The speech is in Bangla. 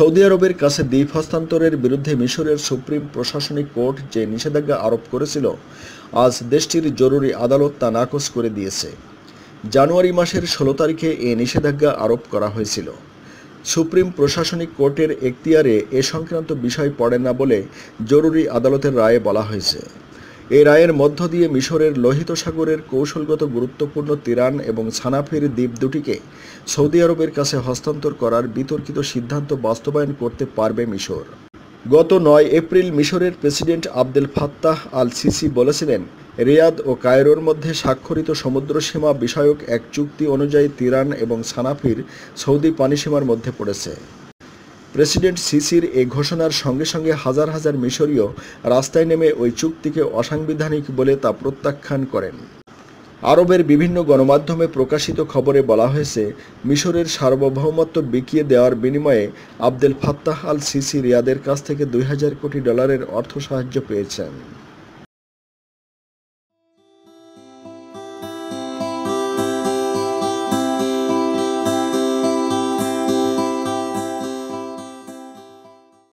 সৌদি আরবের কাছে দ্বীপ হস্তান্তরের বিরুদ্ধে মিশরের সুপ্রিম প্রশাসনিক কোর্ট যে নিষেধাজ্ঞা আরোপ করেছিল, আজ দেশটির জরুরি আদালত তা নাকচ করে দিয়েছে। জানুয়ারি মাসের ষোলো তারিখে এ নিষেধাজ্ঞা আরোপ করা হয়েছিল। সুপ্রিম প্রশাসনিক কোর্টের এখতিয়ারে এ সংক্রান্ত বিষয় পড়ে না বলে জরুরি আদালতের রায়ে বলা হয়েছে। এই রায়ের মধ্য দিয়ে মিশরের লোহিত সাগরের কৌশলগত গুরুত্বপূর্ণ তিরান এবং ছানাফির দ্বীপ দুটিকে সৌদি আরবের কাছে হস্তান্তর করার বিতর্কিত সিদ্ধান্ত বাস্তবায়ন করতে পারবে মিশর। গত নয় এপ্রিল মিশরের president Abdel Fattah al Sisi বলেছিলেন, রিয়াদ ও কায়রোর মধ্যে স্বাক্ষরিত সমুদ্রসীমা বিষয়ক এক চুক্তি অনুযায়ী তিরান এবং সানাফির সৌদি পানিসীমার মধ্যে পড়েছে। প্রেসিডেন্ট সিসির এই ঘোষণার সঙ্গে সঙ্গে হাজার হাজার মিশরীয় রাস্তায় নেমে ওই চুক্তিকে অসাংবিধানিক বলে তা প্রত্যাখ্যান করেন। আরবের বিভিন্ন গণমাধ্যমে প্রকাশিত খবরে বলা হয়েছে, মিশরের সার্বভৌমত্ব বিকিয়ে দেওয়ার বিনিময়ে আবদেল ফাত্তাহ আল সিসি রিয়াদের কাছ থেকে দুই হাজার কোটি ডলারের অর্থ সাহায্য পেয়েছেন।